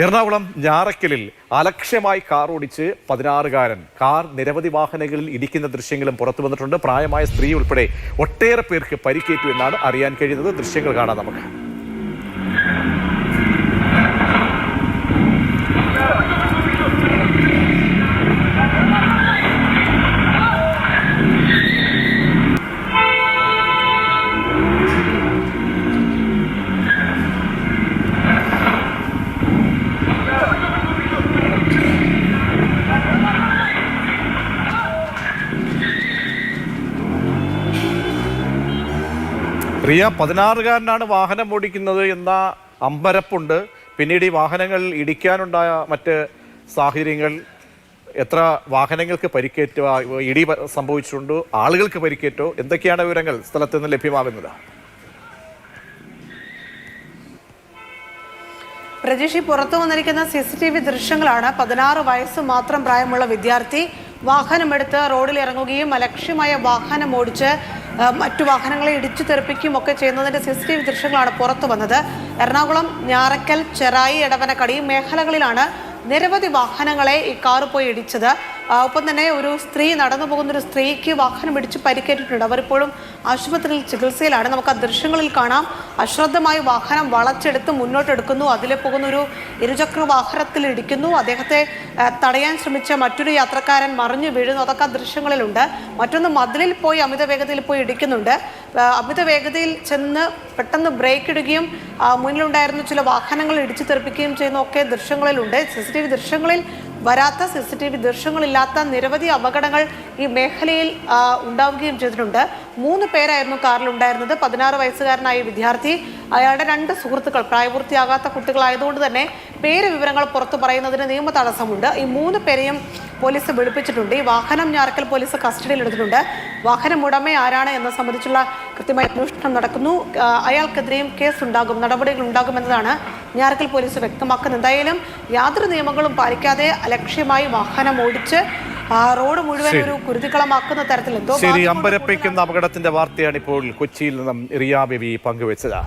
എറണാകുളം ഞാറക്കലിൽ അലക്ഷ്യമായി കാർ ഓടിച്ച് പതിനാറുകാരൻ. കാർ നിരവധി വാഹനങ്ങളിൽ ഇടിക്കുന്ന ദൃശ്യങ്ങളും പുറത്തു വന്നിട്ടുണ്ട്. പ്രായമായ സ്ത്രീ ഉൾപ്പെടെ ഒട്ടേറെ പേർക്ക് പരിക്കേറ്റു എന്നാണ് അറിയാൻ കഴിയുന്നത്. ദൃശ്യങ്ങൾ കാണാം നമുക്ക്. പ്രിയ പതിനാറുകാരനാണ് വാഹനം ഓടിക്കുന്നത് എന്ന അമ്പരപ്പുണ്ട്. പിന്നീട് ഈ വാഹനങ്ങൾ ഇടിക്കാനുണ്ടായ മറ്റ് സാഹചര്യങ്ങൾ എത്ര വാഹനങ്ങൾക്ക് പരിക്കേറ്റോ ഇടി സംഭവിച്ചിട്ടുണ്ട് ആളുകൾക്ക് പരിക്കേറ്റോ എന്തൊക്കെയാണ് വിവരങ്ങൾ സ്ഥലത്ത് നിന്ന് ലഭ്യമാകുന്നത്? പ്രജീഷ് പുറത്തു വന്നിരിക്കുന്ന സി സി ടി വി ദൃശ്യങ്ങളാണ്. പതിനാറ് വയസ്സ് മാത്രം പ്രായമുള്ള വിദ്യാർത്ഥി വാഹനമെടുത്ത് റോഡിൽ ഇറങ്ങുകയും അലക്ഷ്യമായ വാഹനം ഓടിച്ച് മറ്റു വാഹനങ്ങളെ ഇടിച്ചു തെറിപ്പിക്കുകയും ഒക്കെ ചെയ്യുന്നതിന്റെ സി സി ടി വി ദൃശ്യങ്ങളാണ് പുറത്തു വന്നത്. എറണാകുളം ഞാറക്കൽ ചെറായി എടവനക്കടി മേഖലകളിലാണ് നിരവധി വാഹനങ്ങളെ ഈ കാറ് പോയി ഇടിച്ചത്. ഒപ്പം തന്നെ ഒരു സ്ത്രീ നടന്നു പോകുന്ന ഒരു സ്ത്രീക്ക് വാഹനം ഇടിച്ച് പരിക്കേറ്റിട്ടുണ്ട്. അവരിപ്പോഴും ആശുപത്രിയിൽ ചികിത്സയിലാണ്. നമുക്ക് ആ ദൃശ്യങ്ങളിൽ കാണാം. അശ്രദ്ധമായി വാഹനം വളച്ചെടുത്ത് മുന്നോട്ടെടുക്കുന്നു അതിലെ പോകുന്ന ഒരു ഇരുചക്ര വാഹനത്തിൽ ഇടിക്കുന്നു. അദ്ദേഹത്തെ തടയാൻ ശ്രമിച്ച മറ്റൊരു യാത്രക്കാരൻ മറിഞ്ഞു വീഴുന്നു. അതൊക്കെ ദൃശ്യങ്ങളിലുണ്ട്. മറ്റൊന്ന് മതിലിൽ പോയി അമിത വേഗതയിൽ പോയി ഇടിക്കുന്നുണ്ട്. അമിത വേഗതയിൽ ചെന്ന് പെട്ടെന്ന് ബ്രേക്ക് ഇടുകയും മുന്നിലുണ്ടായിരുന്ന ചില വാഹനങ്ങൾ ഇടിച്ചു തെറിപ്പിക്കുകയും ചെയ്യുന്ന ഒക്കെ ദൃശ്യങ്ങളിലുണ്ട്. സി സി ടി വി ദൃശ്യങ്ങളിൽ വരാത്ത സി സി ടി വി ദൃശ്യങ്ങളില്ലാത്ത നിരവധി അപകടങ്ങൾ ഈ മേഖലയിൽ ഉണ്ടാവുകയും ചെയ്തിട്ടുണ്ട്. മൂന്ന് പേരായിരുന്നു കാറിലുണ്ടായിരുന്നത്. പതിനാറ് വയസ്സുകാരനായ വിദ്യാർത്ഥി. അയാളുടെ രണ്ട് സുഹൃത്തുക്കൾ പ്രായപൂർത്തിയാകാത്ത കുട്ടികളായതുകൊണ്ട് തന്നെ പേര് വിവരങ്ങൾ പുറത്തു പറയുന്നതിന് നിയമ തടസ്സമുണ്ട്. ഈ മൂന്ന് പേരെയും പോലീസ് വിളിപ്പിച്ചിട്ടുണ്ട്. ഈ വാഹനം ഞാറക്കൽ പോലീസ് കസ്റ്റഡിയിൽ എടുത്തിട്ടുണ്ട്. വാഹനം ഉടമ ആരാണ് എന്നത് സംബന്ധിച്ചുള്ള കൃത്യമായ അന്വേഷണം നടക്കുന്നു. അയാൾക്കെതിരെയും കേസ് ഉണ്ടാകും നടപടികൾ ഉണ്ടാകുമെന്നതാണ് ഞാറക്കൽ പോലീസ് വ്യക്തമാക്കുന്നത്. എന്തായാലും യാതൊരു നിയമങ്ങളും പാലിക്കാതെ അലക്ഷ്യമായി വാഹനം ഓടിച്ച് റോഡ് മുഴുവൻ ഒരു കുരുതിക്കളമാക്കുന്ന തരത്തിൽ എന്തോ ശരി അമ്പരപ്പിക്കുന്ന അപകടത്തിന്റെ വാർത്തയാണ് ഇപ്പോൾ കൊച്ചിയിൽ നിന്നും റിയ ബേബി പങ്കുവച്ചത്.